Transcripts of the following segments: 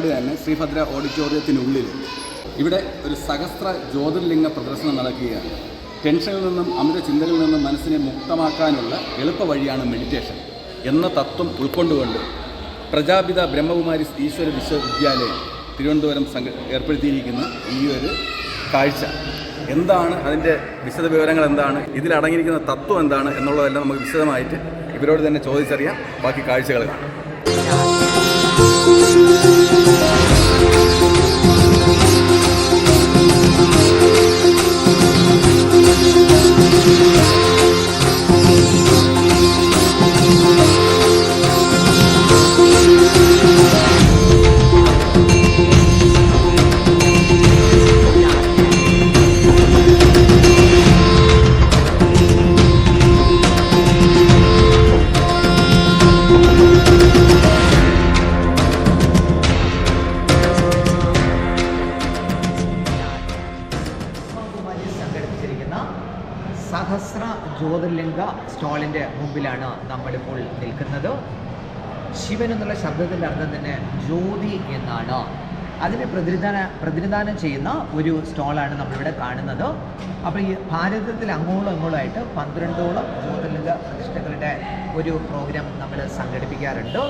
വെള്ളനാട് തന്നെ ശ്രീഭദ്ര ഓഡിറ്റോറിയത്തിനുള്ളിൽ. ഇവിടെ ഒരു സഹസ്ര ജ്യോതിർലിംഗ പ്രദർശനം നടക്കുകയാണ്. ടെൻഷനിൽ നിന്നും അമിത ചിന്തകളിൽ നിന്നും മനസ്സിനെ മുക്തമാക്കാനുള്ള എളുപ്പ വഴിയാണ് മെഡിറ്റേഷൻ എന്ന തത്വം ഉൾക്കൊണ്ടുകൊണ്ട് പ്രജാപിത ബ്രഹ്മകുമാരി ഈശ്വര വിശ്വവിദ്യാലയം തിരുവനന്തപുരം സംഘ ഏർപ്പെടുത്തിയിരിക്കുന്ന ഈ ഒരു കാഴ്ച. എന്താണ് അതിന്റെ വിശദ വിവരങ്ങൾ എന്താണ്? ഇതിലടങ്ങിയിരിക്കുന്ന തത്വം എന്താണ് എന്നുള്ളതെല്ലാം നമുക്ക് വിശദമായിട്ട് ഇവരോട് തന്നെ ചോദിച്ചറിയാം. ബാക്കി കാഴ്ചകൾ കാണാം. ബ്രഹ്മകുമാരി സ്റ്റാളിന്റെ മുമ്പിലാണ് നമ്മളിപ്പോൾ നിൽക്കുന്നത്. ശിവൻ എന്നുള്ള ശബ്ദത്തിന്റെ അർത്ഥം തന്നെ ജ്യോതി എന്നാണ്. അതിനെ പ്രതിനിധാന പ്രതിനിധാനം ചെയ്യുന്ന ഒരു സ്റ്റാളാണ് നമ്മളിവിടെ കാണുന്നത്. അപ്പോൾ ഈ ഭാരതത്തിൽ അങ്ങോളം അങ്ങോളമായിട്ട് പന്ത്രണ്ടോളം ജ്യോതിർലിംഗ പ്രതിഷ്ഠകളുടെ ഒരു പ്രോഗ്രാം നമ്മൾ സംഘടിപ്പിക്കാറുണ്ട്.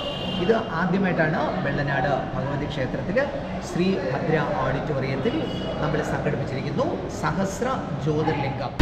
ഇത് ആദ്യമായിട്ടാണ് വെള്ളനാട് ഭഗവതി ക്ഷേത്രത്തിൽ ശ്രീ ഭദ്ര ഓഡിറ്റോറിയത്തിൽ നമ്മൾ സംഘടിപ്പിച്ചിരിക്കുന്നു സഹസ്ര ജ്യോതിർലിംഗം.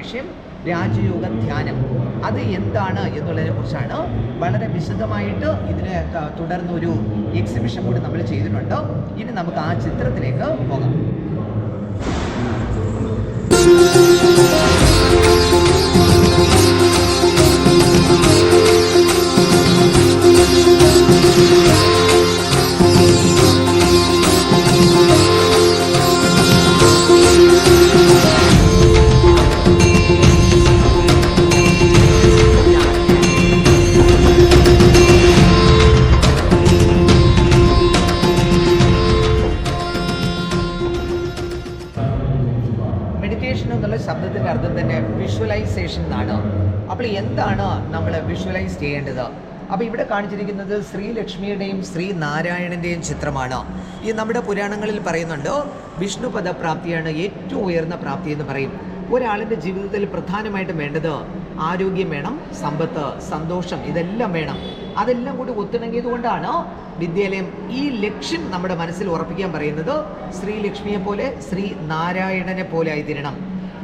വിഷയം രാജയോഗ ധ്യാനം. അത് എന്താണ് എന്നുള്ളതിനെ കുറിച്ചാണ് വളരെ വിശദമായിട്ട് ഇതിന് തുടർന്നൊരു എക്സിബിഷൻ കൂടി നമ്മൾ ചെയ്തിട്ടുണ്ട്. ഇനി നമുക്ക് ആ ചിത്രത്തിലേക്ക് പോകാം. ഇവിടെ കാണിച്ചിരിക്കുന്നത് ശ്രീലക്ഷ്മിയുടെയും ശ്രീ നാരായണന്റെയും ചിത്രമാണ്. ഈ നമ്മുടെ പുരാണങ്ങളിൽ പറയുന്നുണ്ട് വിഷ്ണു പദപ്രാപ്തിയാണ് ഏറ്റവും ഉയർന്ന പ്രാപ്തി എന്ന് പറയും. ഒരാളിന്റെ ജീവിതത്തിൽ പ്രധാനമായിട്ടും വേണ്ടത് ആരോഗ്യം വേണം സമ്പത്ത് സന്തോഷം ഇതെല്ലാം വേണം. അതെല്ലാം കൂടി ഒത്തിണങ്ങിയത് കൊണ്ടാണ് വിദ്യാലയം ഈ ലക്ഷ്യം നമ്മുടെ മനസ്സിൽ ഉറപ്പിക്കാൻ പറയുന്നത് ശ്രീലക്ഷ്മിയെ പോലെ ശ്രീ നാരായണനെ പോലെ ആയിത്തീരണം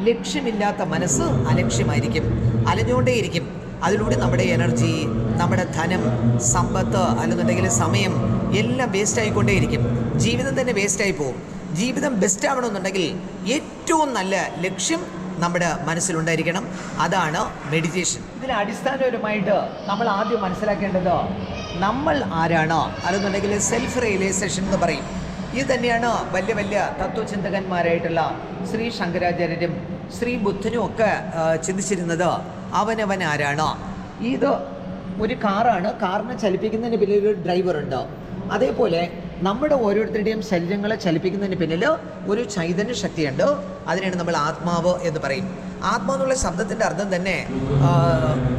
ലക്ഷ്യമില്ലാത്ത മനസ്സ് അലക്ഷ്യമായിരിക്കും. അലഞ്ഞുകൊണ്ടേയിരിക്കും. അതിലൂടെ നമ്മുടെ എനർജി നമ്മുടെ ധനം സമ്പത്ത് അല്ലെന്നുണ്ടെങ്കിൽ സമയം എല്ലാം വേസ്റ്റ് ആയിക്കൊണ്ടേയിരിക്കും. ജീവിതം തന്നെ വേസ്റ്റായി പോകും ജീവിതം ബെസ്റ്റ് ആവണമെന്നുണ്ടെങ്കിൽ ഏറ്റവും നല്ല ലക്ഷ്യം നമ്മുടെ മനസ്സിലുണ്ടായിരിക്കണം. അതാണ് മെഡിറ്റേഷൻ ഇതിന് അടിസ്ഥാനപരമായിട്ട് നമ്മൾ ആദ്യം മനസ്സിലാക്കേണ്ടത് നമ്മൾ ആരാണ് അല്ലെന്നുണ്ടെങ്കിൽ സെൽഫ് റിയലൈസേഷൻ എന്ന് പറയും. ഇത് തന്നെയാണ് വലിയ വലിയ തത്വചിന്തകന്മാരായിട്ടുള്ള ശ്രീ ശങ്കരാചാര്യരും ശ്രീ ബുദ്ധനും ഒക്കെ ചിന്തിച്ചിരുന്നത് അവനവൻ ആരാണ്? ഇത് ഒരു കാറാണ്. കാറിനെ ചലിപ്പിക്കുന്നതിന് പിന്നിൽ ഒരു ഡ്രൈവർ ഉണ്ട്. അതേപോലെ നമ്മുടെ ഓരോരുത്തരുടെയും ശരീരങ്ങളെ ചലിപ്പിക്കുന്നതിന് പിന്നിൽ ഒരു ചൈതന്യ ശക്തിയുണ്ട്. അതിനാണ് നമ്മൾ ആത്മാവ് എന്ന് പറയും. ആത്മാവെന്നുള്ള ശബ്ദത്തിന്റെ അർത്ഥം തന്നെ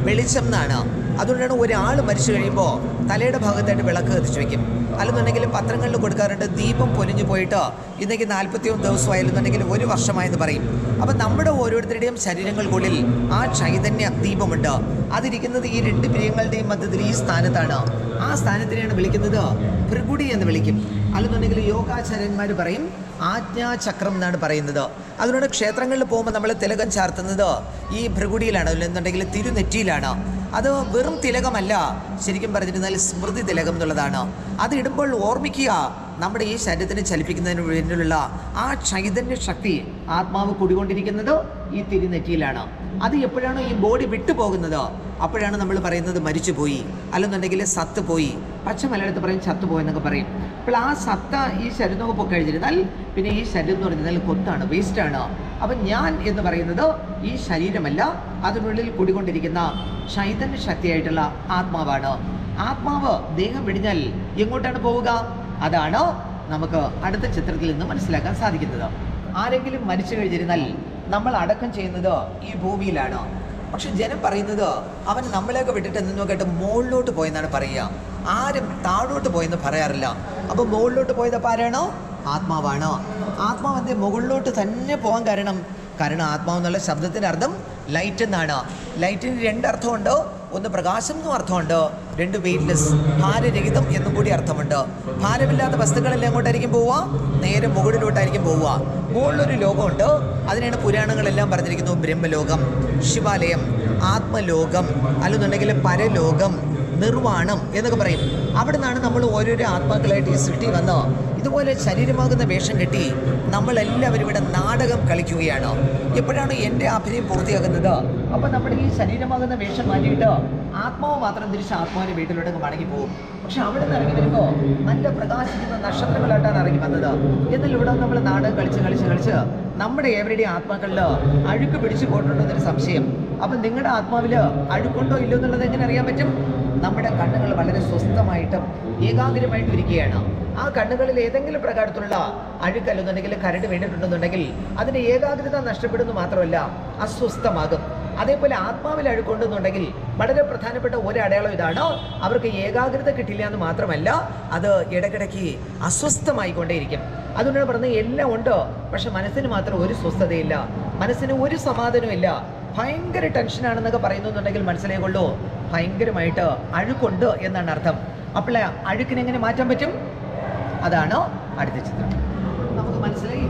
വെളിച്ചം എന്നാണ്. അതുകൊണ്ടാണ് ഒരാൾ മരിച്ചു കഴിയുമ്പോൾ തലയുടെ ഭാഗത്തായിട്ട് വിളക്ക് കത്തിച്ചു വയ്ക്കും അല്ലെന്നുണ്ടെങ്കിൽ പത്രങ്ങളിൽ കൊടുക്കാറുണ്ട് ദീപം പൊലിഞ്ഞു പോയിട്ട് ഇന്നേക്ക് നാൽപ്പത്തി ഒന്ന് ദിവസമായിരുന്നുണ്ടെങ്കിൽ ഒരു വർഷമായെന്ന് പറയും. അപ്പം നമ്മുടെ ഓരോരുത്തരുടെയും ശരീരങ്ങൾക്കുള്ളിൽ ആ ചൈതന്യ ദീപമുണ്ട്. അതിരിക്കുന്നത് ഈ രണ്ട് പ്രിയങ്ങളുടെയും മധ്യത്തിൽ ഈ സ്ഥാനത്താണ്. ആ സ്ഥാനത്തിനെയാണ് വിളിക്കുന്നത് ഭൃഗുടി എന്ന് വിളിക്കും. അല്ലെന്നുണ്ടെങ്കിൽ യോഗാചാര്യന്മാർ പറയും ആജ്ഞാചക്രം എന്നാണ് പറയുന്നത്. അതുകൊണ്ട് ക്ഷേത്രങ്ങളിൽ പോകുമ്പോൾ നമ്മൾ തിലകം ചാർത്തുന്നത് ഈ ഭൃഗുടിയിലാണ്. അല്ലെന്നുണ്ടെങ്കിൽ തിരുനെറ്റിയിലാണ്. അത് വെറും തിലകമല്ല ശരിക്കും പറഞ്ഞിരുന്നാൽ സ്മൃതി തിലകം എന്നുള്ളതാണ്. അത് ഇടുമ്പോൾ ഓർമ്മിക്കുക നമ്മുടെ ഈ ശരീരത്തിനെ ചലിപ്പിക്കുന്നതിന് വേണ്ടിയുള്ള ആ ചൈതന്യ ശക്തി ആത്മാവ് കുടികൊണ്ടിരിക്കുന്നത് ഈ തിരുനെറ്റിയിലാണ്. അത് എപ്പോഴാണോ ഈ ബോഡി വിട്ടുപോകുന്നത് അപ്പോഴാണ് നമ്മൾ പറയുന്നത് മരിച്ചുപോയി അല്ലെന്നുണ്ടെങ്കിൽ സത്ത് പോയി പച്ച മലയാളത്തിൽ പറയും ചത്തുപോയെന്നൊക്കെ പറയും. അപ്പോൾ ആ സത്ത ഈ ശരീരം പോയി കഴിഞ്ഞിരുന്നാൽ പിന്നെ ഈ ശരീരം എന്ന് പറഞ്ഞാൽ കൊത്താണ് വേസ്റ്റാണ് അപ്പം ഞാൻ എന്ന് പറയുന്നത് ഈ ശരീരമല്ല അതിനുള്ളിൽ കൂടിക്കൊണ്ടിരിക്കുന്ന ചൈതന്യ ശക്തിയായിട്ടുള്ള ആത്മാവാണ്. ആത്മാവ് ദേഹം വെടിഞ്ഞാൽ എങ്ങോട്ടാണ് പോവുക? അതാണ് നമുക്ക് അടുത്ത ചിത്രത്തിൽ നിന്ന് മനസ്സിലാക്കാൻ സാധിക്കുന്നത്. ആരെങ്കിലും മരിച്ചു കഴിഞ്ഞിരുന്നാൽ നമ്മൾ അടക്കം ചെയ്യുന്നത് ഈ ഭൂമിയിലാണ്. പക്ഷെ ജനം പറയുന്നത് അവൻ നമ്മളെയൊക്കെ വിട്ടിട്ട് നിന്നോക്കിയിട്ട് മുകളിലോട്ട് പോയെന്നാണ് പറയുക. ആരും താഴോട്ട് പോയെന്ന് പറയാറില്ല. അപ്പോൾ മുകളിലോട്ട് പോയത് അപ്പോൾ ആരാണോ? ആത്മാവാണ്. ആത്മാവിന്റെ മുകളിലോട്ട് തന്നെ പോകാൻ കാരണം കാരണം ആത്മാവ് എന്നുള്ള ശബ്ദത്തിന്റെ അർത്ഥം ലൈറ്റ് എന്നാണ്. ലൈറ്റിന് രണ്ട് അർത്ഥമുണ്ട്. ഒന്ന് പ്രകാശം എന്നും അർത്ഥമുണ്ട്. രണ്ട് വെയിറ്റ്ലെസ് ഭാരരഹിതം എന്നും കൂടി അർത്ഥമുണ്ട്. ഭാരമില്ലാത്ത വസ്തുക്കളെല്ലാം എങ്ങോട്ടായിരിക്കും പോവുക? നേരെ മുകളിലോട്ടായിരിക്കും പോവുക. മുകളിലൊരു ലോകമുണ്ട്. അതിനാണ് പുരാണങ്ങളെല്ലാം പറഞ്ഞിരിക്കുന്നു ബ്രഹ്മലോകം ശിവാലയം ആത്മലോകം അല്ലെന്നുണ്ടെങ്കിൽ പരലോകം നിർവാണം എന്നൊക്കെ പറയും. അവിടെ നിന്നാണ് നമ്മൾ ഓരോരോ ആത്മാക്കളായിട്ട് ഈ സൃഷ്ടി വന്ന് ഇതുപോലെ ശരീരമാകുന്ന വേഷം കെട്ടി നമ്മളെല്ലാവരും ഇവിടെ നാടകം കളിക്കുകയാണ്. എപ്പോഴാണ് എന്റെ അഭിനയം പൂർത്തിയാകുന്നത്? അപ്പോൾ നമ്മുടെ ഈ ശരീരമാകുന്ന വേഷം മാറ്റിയിട്ട് ആത്മാവ് മാത്രം തിരിച്ച് ആത്മാവിന്റെ വീട്ടിലോട്ട് മടങ്ങി പോകും. പക്ഷെ അവിടെ നിന്ന് ഇറങ്ങി വരുമ്പോൾ നല്ല പ്രകാശിക്കുന്ന നക്ഷത്രങ്ങളായിട്ടാണ് ഇറങ്ങി വന്നത്. എന്നാൽ ഇവിടെ നമ്മൾ നാടകം കളിച്ച് കളിച്ച് കളിച്ച് നമ്മുടെ ഏവരുടെ ആത്മാക്കളിൽ അഴുക്ക് പിടിച്ചു പോയിട്ടുണ്ടെന്നൊരു സംശയം. അപ്പം നിങ്ങളുടെ ആത്മാവിൽ അഴുക്കുണ്ടോ ഇല്ലോ എന്നുള്ളത് എങ്ങനെ അറിയാൻ പറ്റും? നമ്മുടെ കണ്ണുകൾ വളരെ സ്വസ്ഥമായിട്ടും ഏകാഗ്രമായിട്ടും ഇരിക്കുകയാണ്. ആ കണ്ണുകളിൽ ഏതെങ്കിലും പ്രകാരത്തിലുള്ള അഴുക്കല്ലെന്നുണ്ടെങ്കിൽ കരട് വീണിട്ടുണ്ടെന്നുണ്ടെങ്കിൽ അതിന്റെ ഏകാഗ്രത നഷ്ടപ്പെടുന്നു മാത്രമല്ല അസ്വസ്ഥമാകും. അതേപോലെ ആത്മാവിൽ അഴുക്കുണ്ടെന്നുണ്ടെങ്കിൽ വളരെ പ്രധാനപ്പെട്ട ഒരു അടയാളം ഇതാണ്. അവർക്ക് ഏകാഗ്രത കിട്ടില്ല എന്ന് മാത്രമല്ല അത് ഇടയ്ക്കിടയ്ക്ക് അസ്വസ്ഥമായിക്കൊണ്ടേയിരിക്കും. അതുകൊണ്ടാണ് പറഞ്ഞത് എല്ലാം ഉണ്ട് പക്ഷെ മനസ്സിന് മാത്രം ഒരു സ്വസ്ഥതയില്ല. മനസ്സിന് ഒരു സമാധാനമില്ല ഭയങ്കര ടെൻഷനാണെന്നൊക്കെ പറയുന്നുണ്ടെങ്കിൽ മനസ്സിലായിക്കൊള്ളൂ. ഭയങ്കരമായിട്ട് അഴുക്കുണ്ട് എന്നാണ് അർത്ഥം. അപ്പോൾ അഴുക്കിനെ എങ്ങനെ മാറ്റാൻ പറ്റും? അതാണ് അടുത്ത ചിത്രം. നമുക്ക് മനസ്സിലായി?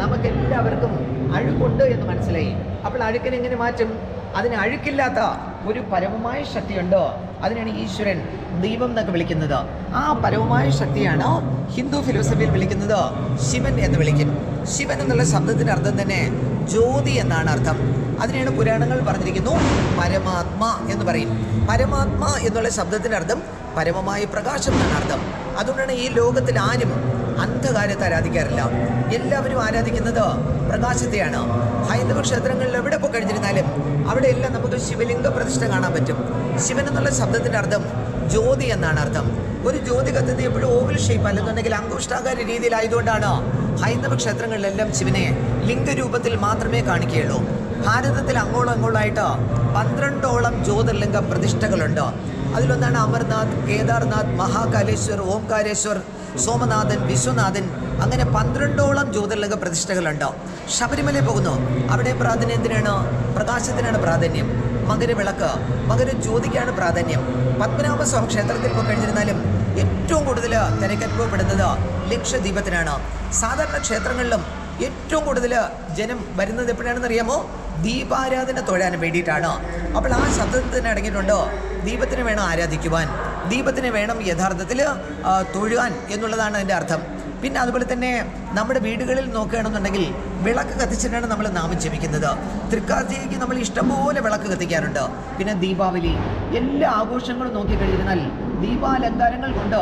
നമുക്ക് എല്ലാവർക്കും അഴുക്കുണ്ട് എന്ന് മനസ്സിലായി. അപ്പോൾ അഴുക്കിനെ എങ്ങനെ മാറ്റും? അതിന് അഴുക്കില്ലാത്ത ഒരു പരമമായ ശക്തിയുണ്ട്. അതിനാണ് ഈശ്വരൻ ദൈവം എന്നൊക്കെ വിളിക്കുന്നത്. ആ പരമമായ ശക്തിയാണ് ഹിന്ദു ഫിലോസഫിയിൽ വിളിക്കുന്നത് ശിവൻ എന്ന് വിളിക്കും. ശിവൻ എന്നുള്ള ശബ്ദത്തിന്റെ അർത്ഥം തന്നെ ജ്യോതി എന്നാണ് അർത്ഥം. അതിനെയാണ് പുരാണങ്ങൾ പറഞ്ഞിരിക്കുന്നു പരമാത്മ എന്ന് പറയും. പരമാത്മ എന്നുള്ള ശബ്ദത്തിന്റെ അർത്ഥം പരമമായ പ്രകാശം എന്നാണ് അർത്ഥം. അതുകൊണ്ടാണ് ഈ ലോകത്തിൽ ആരും അന്ധകാരത്തെ ആരാധിക്കാറില്ല. എല്ലാവരും ആരാധിക്കുന്നത് പ്രകാശത്തെയാണ്. ഹൈന്ദവ ക്ഷേത്രങ്ങളിൽ എവിടെ പോയി കഴിഞ്ഞിരുന്നാലും അവിടെയെല്ലാം നമുക്ക് ശിവലിംഗ പ്രതിഷ്ഠ കാണാൻ പറ്റും. ശിവൻ എന്നുള്ള ശബ്ദത്തിന്റെ അർത്ഥം ജ്യോതി എന്നാണ് അർത്ഥം. ഒരു ജ്യോതി കത്തുന്നത് എപ്പോഴും ഓവൽ ഷേപ്പ് അല്ലെന്നുണ്ടെങ്കിൽ അങ്കുഷ്ടാകാര രീതിയിലായതുകൊണ്ടാണ് ഹൈന്ദവ ക്ഷേത്രങ്ങളിലെല്ലാം ശിവനെ ലിംഗരൂപത്തിൽ മാത്രമേ കാണിക്കുകയുള്ളൂ. ഭാരതത്തിൽ അങ്ങോളം അങ്ങോളമായിട്ട് പന്ത്രണ്ടോളം ജ്യോതിർലിംഗ പ്രതിഷ്ഠകളുണ്ട്. അതിലൊന്നാണ് അമർനാഥ് കേദാർനാഥ് മഹാകാലേശ്വർ ഓംകാരേശ്വർ സോമനാഥൻ വിശ്വനാഥൻ അങ്ങനെ പന്ത്രണ്ടോളം ജ്യോതിർലിംഗ പ്രതിഷ്ഠകളുണ്ട്. ശബരിമല പോകുന്നു. അവിടെ പ്രാധാന്യം എന്തിനാണ് പ്രകാശത്തിനാണ് പ്രാധാന്യം. മകരവിളക്ക് മകര ജ്യോതിക്കാണ് പ്രാധാന്യം. പത്മനാഭസ്വാമി ക്ഷേത്രത്തിൽ പോയി കഴിഞ്ഞിരുന്നാലും ഏറ്റവും കൂടുതൽ തിരക്കനുഭവപ്പെടുന്നത് ലക്ഷദ്വീപത്തിനാണ്. സാധാരണ ക്ഷേത്രങ്ങളിലും ഏറ്റവും കൂടുതൽ ജനം വരുന്നത് എപ്പോഴാണെന്ന് അറിയാമോ? ദീപാരാധന തൊഴാൻ വേണ്ടിയിട്ടാണ്. അപ്പോൾ ആ ശബ്ദത്തിന് അടങ്ങിയിട്ടുണ്ട് ദീപത്തിന് വേണം ആരാധിക്കുവാൻ. ദീപത്തിനെ വേണം യഥാർത്ഥത്തിൽ തൊഴുവാൻ എന്നുള്ളതാണ് അതിന്റെ അർത്ഥം. പിന്നെ അതുപോലെ തന്നെ നമ്മുടെ വീടുകളിൽ നോക്കുകയാണെന്നുണ്ടെങ്കിൽ വിളക്ക് കത്തിച്ചിട്ടാണ് നമ്മൾ നാമം ജപിക്കുന്നത്. തൃക്കാർത്തികയ്ക്ക് നമ്മൾ ഇഷ്ടംപോലെ വിളക്ക് കത്തിക്കാറുണ്ട്. പിന്നെ ദീപാവലി എല്ലാ ആഘോഷങ്ങളും നോക്കിക്കഴിഞ്ഞാൽ ദീപാലങ്കാരങ്ങൾ കൊണ്ട്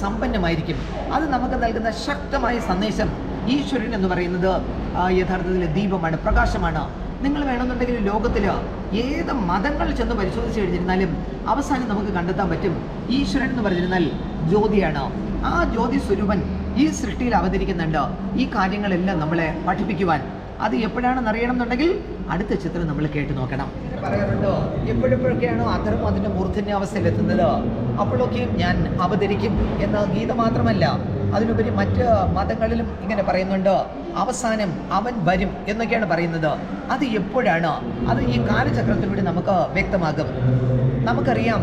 സമ്പന്നമായിരിക്കും. അത് നമുക്ക് നൽകുന്ന ശക്തമായ സന്ദേശം ഈശ്വരൻ എന്ന് പറയുന്നത് യഥാർത്ഥത്തിൽ ദീപമാണ് പ്രകാശമാണ്. നിങ്ങൾ വേണമെന്നുണ്ടെങ്കിൽ ലോകത്തിൽ ഏത് മതങ്ങൾ ചെന്ന് പരിശോധിച്ച് കഴിഞ്ഞിരുന്നാലും അവസാനം നമുക്ക് കണ്ടെത്താൻ പറ്റും. ഈശ്വരൻ എന്ന് പറഞ്ഞിരുന്നാൽ ജ്യോതിയാണ്. ആ ജ്യോതി സ്വരൂപൻ ഈ സൃഷ്ടിയിൽ അവതരിക്കുന്നുണ്ട്. ഈ കാര്യങ്ങളെല്ലാം നമ്മളെ പഠിപ്പിക്കുവാൻ. അത് എപ്പോഴാണെന്ന് അറിയണം എന്നുണ്ടെങ്കിൽ അടുത്ത ചിത്രം നമ്മൾ കേട്ട് നോക്കണം. പറയാറുണ്ടോ? എപ്പോഴെപ്പോഴൊക്കെയാണോ അധർമ്മം അതിന്റെ മൂർധന്യാവസ്ഥയിൽ എത്തുന്നത് അപ്പോഴൊക്കെയും ഞാൻ അവതരിക്കും എന്ന ഗീത മാത്രമല്ല അതിനുപരി മറ്റ് മതങ്ങളിലും ഇങ്ങനെ പറയുന്നുണ്ട് അവസാനം അവൻ വരും എന്നൊക്കെയാണ് പറയുന്നത്. അത് എപ്പോഴാണ്? അത് ഈ കാലചക്രത്തിലൂടെ നമുക്ക് വ്യക്തമാകും. നമുക്കറിയാം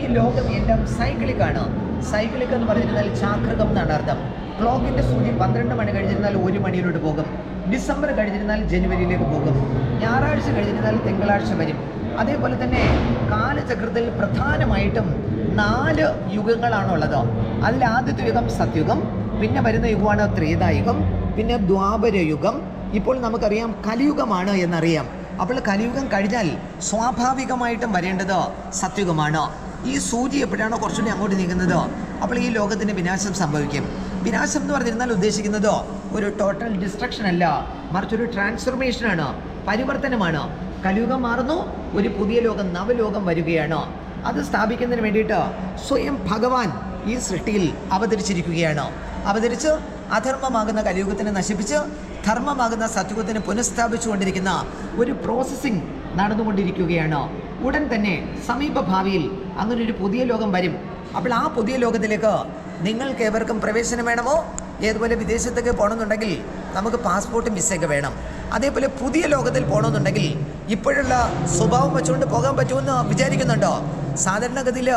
ഈ ലോകം എല്ലാം സൈക്ലിക്കാണ്. സൈക്ലിക് എന്ന് പറഞ്ഞിരുന്നാൽ ചാക്രികം എന്നാണ് അർത്ഥം. ക്ലോക്കിന്റെ സൂചി പന്ത്രണ്ട് മണി കഴിഞ്ഞിരുന്നാൽ ഒരു മണിയിലോട്ട് പോകും. ഡിസംബർ കഴിഞ്ഞിരുന്നാൽ ജനുവരിയിലേക്ക് പോകും. ഞായറാഴ്ച കഴിഞ്ഞിരുന്നാൽ തിങ്കളാഴ്ച വരും. അതേപോലെ തന്നെ കാലചക്രത്തിൽ പ്രധാനമായിട്ടും നാല് യുഗങ്ങളാണുള്ളത്. അതിൽ ആദ്യത്തെ യുഗം സത്യുഗം പിന്നെ വരുന്ന യുഗമാണ് ത്രേതായുഗം പിന്നെ ദ്വാപര യുഗം. ഇപ്പോൾ നമുക്കറിയാം കലിയുഗമാണ് എന്നറിയാം. അപ്പോൾ കലിയുഗം കഴിഞ്ഞാൽ സ്വാഭാവികമായിട്ടും വരേണ്ടത് സത്യുഗമാണ്. ഈ സൂചി എപ്പോഴാണോ കുറച്ചുകൂടി അങ്ങോട്ട് നീങ്ങുന്നത് അപ്പോൾ ഈ ലോകത്തിന് വിനാശം സംഭവിക്കും. വിനാശം എന്ന് പറഞ്ഞിരുന്നാൽ ഉദ്ദേശിക്കുന്നത് ഒരു ടോട്ടൽ ഡിസ്ട്രക്ഷൻ അല്ല മറിച്ചൊരു ട്രാൻസ്ഫർമേഷനാണ് പരിവർത്തനമാണ്. കലിയുഗം മാറുന്നു ഒരു പുതിയ ലോകം നവലോകം വരികയാണ്. അത് സ്ഥാപിക്കുന്നതിന് വേണ്ടിയിട്ട് സ്വയം ഭഗവാൻ ഈ സൃഷ്ടിയിൽ അവതരിച്ചിരിക്കുകയാണ്. അവതരിച്ച് അധർമ്മമാകുന്ന കലിയുഗത്തിനെ നശിപ്പിച്ച് ധർമ്മമാകുന്ന സത്യുഗത്തിനെ പുനഃസ്ഥാപിച്ചുകൊണ്ടിരിക്കുന്ന ഒരു പ്രോസസ്സിംഗ് നടന്നുകൊണ്ടിരിക്കുകയാണ്. ഉടൻ തന്നെ സമീപഭാവിയിൽ അങ്ങനെ ഒരു പുതിയ ലോകം വരും. അപ്പോൾ ആ പുതിയ ലോകത്തിലേക്ക് നിങ്ങൾക്ക് ഏവർക്കും പ്രവേശനം വേണമോ? ഏതുപോലെ വിദേശത്തേക്ക് പോകണമെന്നുണ്ടെങ്കിൽ നമുക്ക് പാസ്പോർട്ടും വിസയൊക്കെ വേണം. അതേപോലെ പുതിയ ലോകത്തിൽ പോകണമെന്നുണ്ടെങ്കിൽ ഇപ്പോഴുള്ള സ്വഭാവം വെച്ചുകൊണ്ട് പോകാൻ പറ്റുമെന്ന് വിചാരിക്കുന്നുണ്ടോ? സാധാരണഗതിയിൽ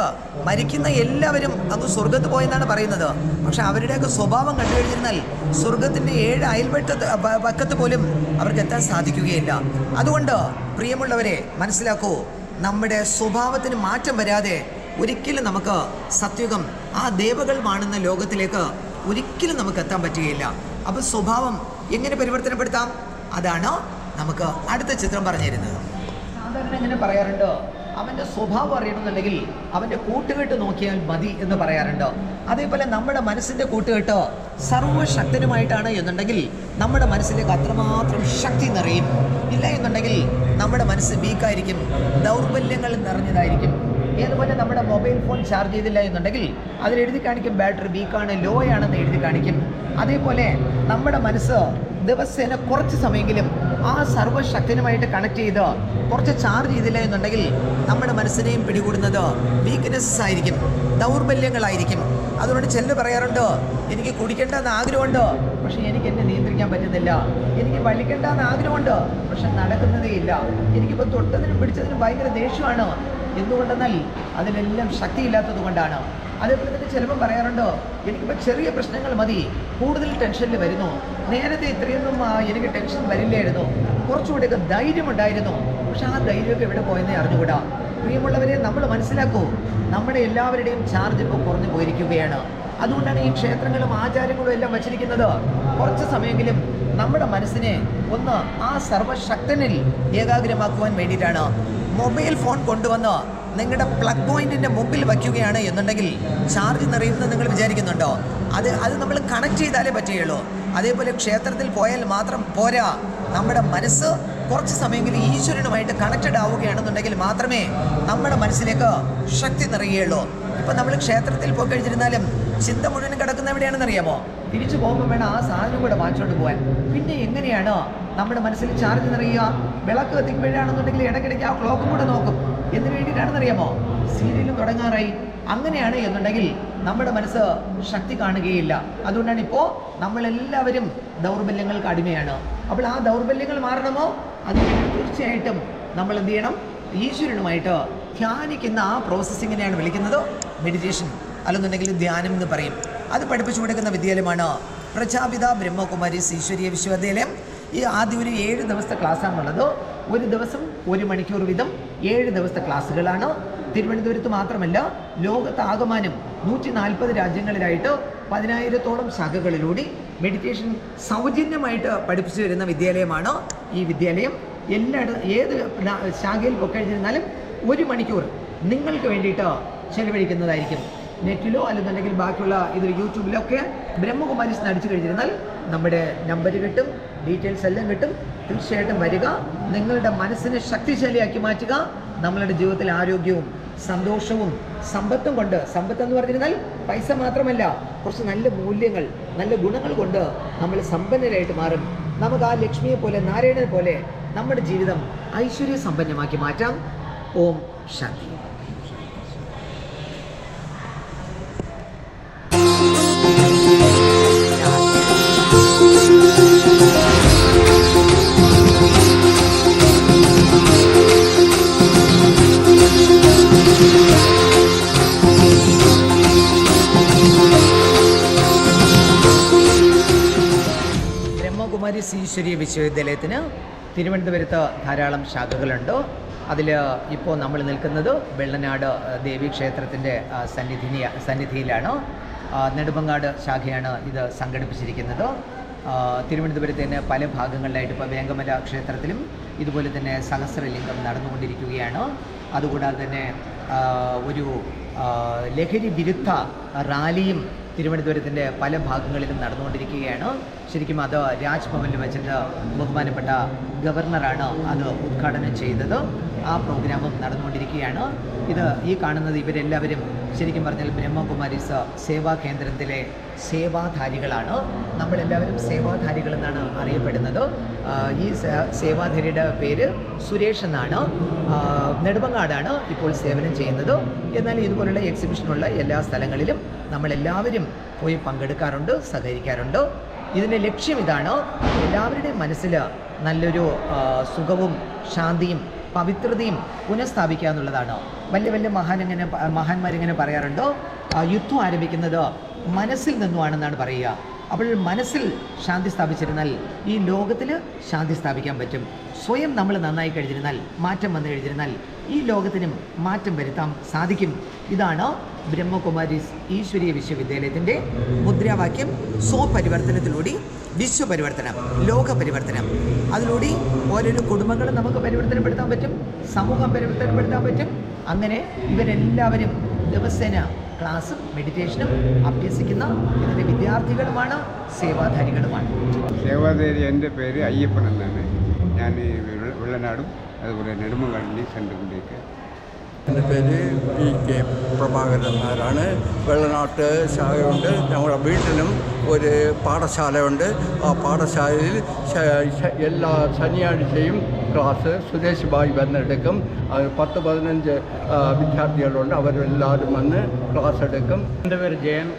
മരിക്കുന്ന എല്ലാവരും അങ്ങ് സ്വർഗത്ത് പോയെന്നാണ് പറയുന്നത്. പക്ഷെ അവരുടെയൊക്കെ സ്വഭാവം കണ്ടു കഴിഞ്ഞിരുന്നാൽ സ്വർഗത്തിന്റെ ഏഴ് അയൽവട്ടത്ത് പക്കത്ത് പോലും അവർക്ക് എത്താൻ സാധിക്കുകയില്ല. അതുകൊണ്ട് പ്രിയമുള്ളവരെ മനസ്സിലാക്കൂ നമ്മുടെ സ്വഭാവത്തിന് മാറ്റം വരാതെ ഒരിക്കലും നമുക്ക് സത്യുഗം ആ ദേവകൾ വാണുന്ന ലോകത്തിലേക്ക് ഒരിക്കലും നമുക്ക് എത്താൻ പറ്റുകയില്ല. അപ്പോൾ സ്വഭാവം എങ്ങനെ പരിവർത്തനപ്പെടുത്താം? അതാണ് നമുക്ക് അടുത്ത ചിത്രം പറഞ്ഞു തരുന്നത് സാധാരണ എങ്ങനെ പറയാറുണ്ട്? അവന്റെ സ്വഭാവം അറിയണമെന്നുണ്ടെങ്കിൽ അവന്റെ കൂട്ടുകെട്ട് നോക്കിയാൽ മതി എന്ന് പറയാറുണ്ട്. അതേപോലെ നമ്മുടെ മനസ്സിന്റെ കൂട്ടുകെട്ട് സർവശക്തനുമായിട്ടാണ് എന്നുണ്ടെങ്കിൽ നമ്മുടെ മനസ്സിലേക്ക് അത്രമാത്രം ശക്തി നിറയും. ഇല്ല എന്നുണ്ടെങ്കിൽ നമ്മുടെ മനസ്സ് വീക്കായിരിക്കും ദൗർബല്യങ്ങൾ നിറഞ്ഞതായിരിക്കും. ഏതുപോലെ നമ്മുടെ മൊബൈൽ ഫോൺ ചാർജ് ചെയ്തില്ല എന്നുണ്ടെങ്കിൽ അതിൽ എഴുതി കാണിക്കും ബാറ്ററി വീക്കാണ് ലോ ആണെന്ന് എഴുതി കാണിക്കും. അതേപോലെ നമ്മുടെ മനസ്സ് ദിവസേന കുറച്ച് സമയമെങ്കിലും ആ സർവശക്തനുമായിട്ട് കണക്ട് ചെയ്ത് കുറച്ച് ചാർജ് ചെയ്തില്ല എന്നുണ്ടെങ്കിൽ നമ്മുടെ മനസ്സിനെയും പിടികൂടുന്നത് വീക്ക്നെസ്സസ് ആയിരിക്കും ദൗർബല്യങ്ങളായിരിക്കും. അതുകൊണ്ട് ചെല്ല് പറയാറുണ്ട് എനിക്ക് കുടിക്കേണ്ടെന്ന് ആഗ്രഹമുണ്ട് പക്ഷേ എനിക്ക് എന്നെ നിയന്ത്രിക്കാൻ പറ്റുന്നില്ല. എനിക്ക് വലിക്കേണ്ടെന്ന് ആഗ്രഹമുണ്ട് പക്ഷെ നടക്കുന്നതേ ഇല്ല. എനിക്കിപ്പോൾ തൊട്ടതിനും പിടിച്ചതിനും ഭയങ്കര ദേഷ്യമാണ്. എന്തുകൊണ്ടെന്നാൽ അതിലെല്ലാം ശക്തിയില്ലാത്തത് കൊണ്ടാണ്. അതേപോലെ തന്നെ ചിലപ്പം പറയാറുണ്ടോ എനിക്കിപ്പോൾ ചെറിയ പ്രശ്നങ്ങൾ മതി കൂടുതൽ ടെൻഷനിൽ വരുന്നു. നേരത്തെ ഇത്രയൊന്നും എനിക്ക് ടെൻഷൻ വരില്ലായിരുന്നു. കുറച്ചുകൂടെയൊക്കെ ധൈര്യമുണ്ടായിരുന്നു. പക്ഷെ ആ ധൈര്യമൊക്കെ എവിടെ പോയെന്നേ അറിഞ്ഞുകൂടാ. പ്രിയമുള്ളവരെ നമ്മൾ മനസ്സിലാക്കൂ നമ്മുടെ എല്ലാവരുടെയും ചാർജ് ഇപ്പോൾ കുറഞ്ഞു പോയിരിക്കുകയാണ്. അതുകൊണ്ടാണ് ഈ ക്ഷേത്രങ്ങളും ആചാരങ്ങളും എല്ലാം വച്ചിരിക്കുന്നത്. കുറച്ച് സമയമെങ്കിലും നമ്മുടെ മനസ്സിനെ ഒന്ന് ആ സർവശക്തനിൽ ഏകാഗ്രമാക്കുവാൻ വേണ്ടിയിട്ടാണ്. മൊബൈൽ ഫോൺ കൊണ്ടുവന്ന് നിങ്ങളുടെ പ്ലഗ് പോയിന്റിന്റെ മുമ്പിൽ വയ്ക്കുകയാണ് എന്നുണ്ടെങ്കിൽ ചാർജ് നിറയുന്നത് നിങ്ങൾ വിചാരിക്കുന്നുണ്ടോ? അത് അത് നമ്മൾ കണക്ട് ചെയ്താലേ പറ്റുകയുള്ളൂ. അതേപോലെ ക്ഷേത്രത്തിൽ പോയാൽ മാത്രം പോരാ. നമ്മുടെ മനസ്സ് കുറച്ച് സമയമെങ്കിലും ഈശ്വരനുമായിട്ട് കണക്റ്റഡ് ആവുകയാണെന്നുണ്ടെങ്കിൽ മാത്രമേ നമ്മുടെ മനസ്സിലേക്ക് ശക്തി നിറയുകയുള്ളൂ. ഇപ്പം നമ്മൾ ക്ഷേത്രത്തിൽ പോയി കഴിഞ്ഞിരുന്നാലും ചിന്ത മുഴുവൻ കിടക്കുന്ന എവിടെയാണെന്ന് അറിയാമോ? തിരിച്ചു പോകുമ്പോൾ വേണം ആ സാധനം കൂടെ വാങ്ങിച്ചുകൊണ്ട് പോകാൻ പിന്നെ എങ്ങനെയാണ് നമ്മുടെ മനസ്സിൽ ചാർജ് നിറയുക? വിളക്ക് കത്തിക്കുമ്പോഴാണെന്നുണ്ടെങ്കിൽ ഇടയ്ക്കിടയ്ക്ക് ആ ക്ലോക്കും കൂടെ നോക്കും. എന്തിനു വേണ്ടിയിട്ടാണെന്നറിയാമോ? സീരിയലും തുടങ്ങാറായി. അങ്ങനെയാണ് എന്നുണ്ടെങ്കിൽ നമ്മുടെ മനസ്സ് ശക്തി കാണുകയില്ല. അതുകൊണ്ടാണ് ഇപ്പോൾ നമ്മളെല്ലാവരും ദൗർബല്യങ്ങൾക്ക് അടിമയാണ്. അപ്പോൾ ആ ദൗർബല്യങ്ങൾ മാറണമോ? അതിന് തീർച്ചയായിട്ടും നമ്മൾ എന്ത് ചെയ്യണം? ഈശ്വരനുമായിട്ട് ധ്യാനിക്കുന്ന ആ പ്രോസസ്സിങ്ങിനെയാണ് വിളിക്കുന്നത് മെഡിറ്റേഷൻ. അല്ലെന്നുണ്ടെങ്കിൽ ധ്യാനം എന്ന് പറയും. അത് പഠിപ്പിച്ചു കൊടുക്കുന്ന വിദ്യാലയമാണ് പ്രജാപിത ബ്രഹ്മകുമാരി ഈശ്വരീയ വിശ്വവിദ്യാലയം. ഈ ആദ്യം ഒരു ഏഴ് ദിവസത്തെ ക്ലാസ്സാണുള്ളത്. ഒരു ദിവസം ഒരു മണിക്കൂർ വീതം ഏഴ് ദിവസത്തെ ക്ലാസ്സുകളാണ്. തിരുവനന്തപുരത്ത് മാത്രമല്ല ലോകത്താകമാനം നൂറ്റി നാൽപ്പത് രാജ്യങ്ങളിലായിട്ട് പതിനായിരത്തോളം ശാഖകളിലൂടെ മെഡിറ്റേഷൻ സൗജന്യമായിട്ട് പഠിപ്പിച്ചു വരുന്ന വിദ്യാലയമാണ് ഈ വിദ്യാലയം. എല്ലായിടത്തും ഏത് ശാഖയിൽ പൊക്കഴിഞ്ഞിരുന്നാലും ഒരു മണിക്കൂർ നിങ്ങൾക്ക് വേണ്ടിയിട്ട് ചെലവഴിക്കുന്നതായിരിക്കും. നെറ്റിലോ അല്ലെന്നുണ്ടെങ്കിൽ ബാക്കിയുള്ള ഇത് യൂട്യൂബിലോ ഒക്കെ ബ്രഹ്മകുമാരിസ് നടിച്ചു കഴിഞ്ഞിരുന്നാൽ നമ്മുടെ നമ്പർ കിട്ടും. ഡീറ്റെയിൽസ് എല്ലാം കിട്ടും. തീർച്ചയായിട്ടും വരിക. നിങ്ങളുടെ മനസ്സിനെ ശക്തിശാലിയാക്കി മാറ്റുക. നമ്മളുടെ ജീവിതത്തിൽ ആരോഗ്യവും സന്തോഷവും സമ്പത്തും കൊണ്ട് സമ്പത്ത് എന്ന് പറഞ്ഞിരുന്നാൽ പൈസ മാത്രമല്ല കുറച്ച് നല്ല മൂല്യങ്ങൾ നല്ല ഗുണങ്ങൾ കൊണ്ട് നമ്മൾ സമ്പന്നരായിട്ട് മാറും. നമുക്ക് ആ ലക്ഷ്മിയെ പോലെ നാരായണനെ പോലെ നമ്മുടെ ജീവിതം ഐശ്വര്യ സമ്പന്നമാക്കി മാറ്റാം. ഓം ശാന്തി. ഈശ്വരീയ വിശ്വവിദ്യാലയത്തിന് തിരുവനന്തപുരത്ത് ധാരാളം ശാഖകളുണ്ട്. അതിൽ ഇപ്പോൾ നമ്മൾ നിൽക്കുന്നത് വെള്ളനാട് ദേവി ക്ഷേത്രത്തിന്റെ സന്നിധി സന്നിധിയിലാണ്. നെടുമങ്ങാട് ശാഖയാണ് ഇത് സംഘടിപ്പിച്ചിരിക്കുന്നത്. ആ, തിരുവനന്തപുരത്ത് തന്നെ പല ഭാഗങ്ങളിലായിട്ട് ഇപ്പോൾ വേങ്കമല ക്ഷേത്രത്തിലും ഇതുപോലെ തന്നെ സഹസ്രലിംഗം നടന്നുകൊണ്ടിരിക്കുകയാണ്. അതുകൂടാതെ തന്നെ ഒരു ലഹരി വിരുദ്ധ റാലിയും തിരുവനന്തപുരത്തിന്റെ പല ഭാഗങ്ങളിലും നടന്നുകൊണ്ടിരിക്കുകയാണ്. ശരിക്കും അത് രാജ്ഭവനിൽ വെച്ചിട്ട് ബഹുമാനപ്പെട്ട ഗവർണറാണ് അത് ഉദ്ഘാടനം ചെയ്തത്. ആ പ്രോഗ്രാമും നടന്നുകൊണ്ടിരിക്കുകയാണ്. ഇത് ഈ കാണുന്നത് ഇവരെല്ലാവരും ശരിക്കും പറഞ്ഞാൽ ബ്രഹ്മകുമാരീസ് സേവാ കേന്ദ്രത്തിലെ സേവാധാരികളാണ്. നമ്മളെല്ലാവരും സേവാധാരികൾ എന്നാണ് അറിയപ്പെടുന്നത്. ഈ സേവാധാരിയുടെ പേര് സുരേഷ് എന്നാണ്. നെടുമങ്ങാടാണ് ഇപ്പോൾ സേവനം ചെയ്യുന്നത്. എന്നാൽ ഇതുപോലുള്ള എക്സിബിഷനുള്ള എല്ലാ സ്ഥലങ്ങളിലും നമ്മളെല്ലാവരും പോയി പങ്കെടുക്കാറുണ്ട് സഹകരിക്കാറുണ്ട്. ഇതിന്റെ ലക്ഷ്യം ഇതാണ് എല്ലാവരുടെയും മനസ്സിൽ നല്ലൊരു സുഖവും ശാന്തിയും പവിത്രതയും പുനഃസ്ഥാപിക്കുക എന്നുള്ളതാണ്. വലിയ വലിയ മഹാനിങ്ങനെ മഹാന്മാരിങ്ങനെ പറയാറുണ്ടോ യുദ്ധം ആരംഭിക്കുന്നത് മനസ്സിൽ നിന്നുമാണെന്നാണ് പറയുക. അപ്പോൾ മനസ്സിൽ ശാന്തി സ്ഥാപിച്ചിരുന്നാൽ ഈ ലോകത്തിൽ ശാന്തി സ്ഥാപിക്കാൻ പറ്റും. സ്വയം നമ്മൾ നന്നായി കഴിഞ്ഞിരുന്നാൽ മാറ്റം വന്നു കഴിഞ്ഞിരുന്നാൽ ഈ ലോകത്തിനും മാറ്റം വരുത്താൻ സാധിക്കും. ഇതാണ് ബ്രഹ്മകുമാരീസ് ഈശ്വരീയ വിശ്വവിദ്യാലയത്തിന്റെ മുദ്രാവാക്യം സ്വപരിവർത്തനത്തിലൂടെ വിശ്വപരിവർത്തനം ലോക പരിവർത്തനം അതിലൂടെ ഓരോരോ കുടുംബങ്ങൾ നമുക്ക് പരിവർത്തനപ്പെടുത്താൻ പറ്റും സമൂഹം പരിവർത്തനപ്പെടുത്താൻ പറ്റും. അങ്ങനെ ഇവരെല്ലാവരും ദിവസേന ക്ലാസ്സും മെഡിറ്റേഷനും അഭ്യസിക്കുന്ന ഇതിന്റെ വിദ്യാർത്ഥികളുമാണ് സേവാധാരികളുമാണ്. സേവാധാരി എന്റെ പേര് അയ്യപ്പൻ എന്നാണ്. ഞാൻ വെള്ളനാടും അതുപോലെ നെടുമങ്ങാടിന്റെയും സെന്ററിന്റെയൊക്കെ എന്റെ പേര് പി കെ പ്രഭാകരൻ നായരാണ്. വെള്ളനാട്ട് ശാഖയുണ്ട്. ഞങ്ങളുടെ വീട്ടിലും ഒരു പാഠശാലയുണ്ട്. ആ പാഠശാലയിൽ എല്ലാ ശനിയാഴ്ചയും ക്ലാസ് സുരേഷ് ബായി വന്നെടുക്കും. അത് പത്ത് പതിനഞ്ച് വിദ്യാർത്ഥികളുണ്ട്. അവരെല്ലാവരും വന്ന് ക്ലാസ് എടുക്കും. എന്റെ പേര് ജയൻ.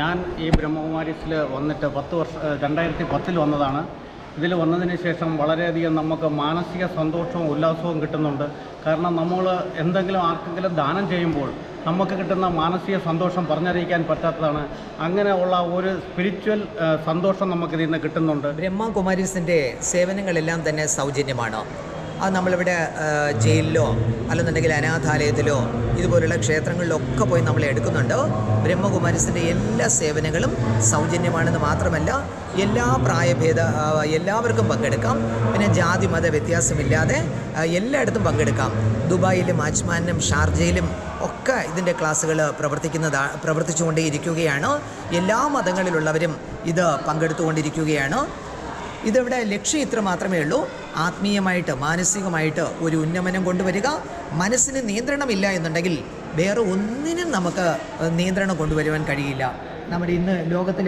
ഞാൻ ഈ ബ്രഹ്മകുമാരീസിൽ വന്നിട്ട് പത്ത് വർഷം രണ്ടായിരത്തി പത്തിൽ വന്നതാണ്. ഇതിൽ വന്നതിന് ശേഷം വളരെയധികം നമുക്ക് മാനസിക സന്തോഷവും ഉല്ലാസവും കിട്ടുന്നുണ്ട്. കാരണം നമ്മൾ എന്തെങ്കിലും ആർക്കെങ്കിലും ദാനം ചെയ്യുമ്പോൾ നമുക്ക് കിട്ടുന്ന മാനസിക സന്തോഷം പറഞ്ഞറിയിക്കാൻ പറ്റാത്തതാണ്. അങ്ങനെയുള്ള ഒരു സ്പിരിച്വൽ സന്തോഷം നമുക്കിതിൽ നിന്ന് കിട്ടുന്നുണ്ട്. ബ്രഹ്മകുമാരീസിന്റെ സേവനങ്ങളെല്ലാം തന്നെ സൗജന്യമാണ്. അത് നമ്മളിവിടെ ജയിലിലോ അല്ലെന്നുണ്ടെങ്കിൽ അനാഥാലയത്തിലോ ഇതുപോലുള്ള ക്ഷേത്രങ്ങളിലൊക്കെ പോയി നമ്മൾ എടുക്കുന്നുണ്ട്. ബ്രഹ്മകുമാരിസിന്റെ എല്ലാ സേവനങ്ങളും സൗജന്യമാണെന്ന് മാത്രമല്ല എല്ലാ പ്രായഭേദ എല്ലാവർക്കും പങ്കെടുക്കാം. പിന്നെ ജാതി മത വ്യത്യാസമില്ലാതെ എല്ലായിടത്തും പങ്കെടുക്കാം. ദുബായിലും അജ്മാനിലും ഷാർജയിലും ഒക്കെ ഇതിന്റെ ക്ലാസ്സുകൾ പ്രവർത്തിക്കുന്നതാ പ്രവർത്തിച്ചുകൊണ്ടേ ഇരിക്കുകയാണ് എല്ലാ മതങ്ങളിലുള്ളവരും ഇത് പങ്കെടുത്തുകൊണ്ടിരിക്കുകയാണ്. ഇതിവിടെ ലക്ഷ്യം ഇത്ര മാത്രമേ ഉള്ളൂ. ആത്മീയമായിട്ട് മാനസികമായിട്ട് ഒരു ഉന്നമനം കൊണ്ടുവരിക. മനസ്സിന് നിയന്ത്രണമില്ല എന്നുണ്ടെങ്കിൽ വേറെ ഒന്നിനും നമുക്ക് നിയന്ത്രണം കൊണ്ടുവരുവാൻ കഴിയില്ല. നമ്മുടെ ഇന്ന് ലോകത്തിൽ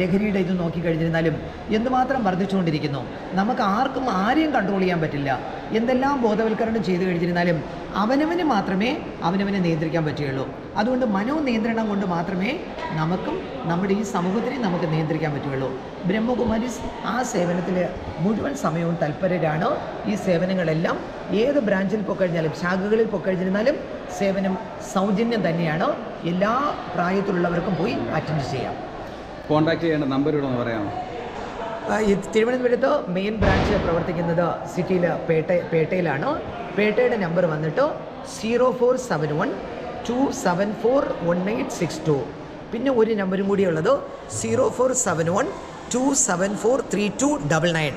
ലഹരിയുടെ ഇത് നോക്കിക്കഴിഞ്ഞിരുന്നാലും എന്തുമാത്രം വർദ്ധിച്ചുകൊണ്ടിരിക്കുന്നു? നമുക്ക് ആർക്കും ആരെയും കൺട്രോൾ ചെയ്യാൻ പറ്റില്ല. എന്തെല്ലാം ബോധവൽക്കരണം ചെയ്തു കഴിഞ്ഞിരുന്നാലും അവനവന് മാത്രമേ അവനവനെ നിയന്ത്രിക്കാൻ പറ്റുകയുള്ളൂ. അതുകൊണ്ട് മനോനിയന്ത്രണം കൊണ്ട് മാത്രമേ നമുക്കും നമ്മുടെ ഈ സമൂഹത്തിനെ നമുക്ക് നിയന്ത്രിക്കാൻ പറ്റുകയുള്ളൂ. ബ്രഹ്മകുമാരി ആ സേവനത്തിൽ മുഴുവൻ സമയവും തൽപരരാണ്. ഈ സേവനങ്ങളെല്ലാം ഏത് ബ്രാഞ്ചിൽ പോയിക്കഴിഞ്ഞാലും ശാഖകളിൽ പോയിക്കഴിഞ്ഞിരുന്നാലും സേവനം സൗജന്യം തന്നെയാണ്. എല്ലാ പ്രായത്തിലുള്ളവർക്കും പോയി അറ്റൻഡ് ചെയ്യാം. കോൺടാക്ട് ചെയ്യേണ്ട നമ്പർ ഇവിടെ പറയാമോ? തിരുവനന്തപുരത്ത് മെയിൻ ബ്രാഞ്ച് പ്രവർത്തിക്കുന്നത് സിറ്റിയിൽ പേട്ട പേട്ടയിലാണ്. പേട്ടയുടെ നമ്പർ വന്നിട്ട് zero four seven one two seven four one eight six two പിന്നെ ഒരു നമ്പറും കൂടിയുള്ളത് zero four seven one two seven four three two double nine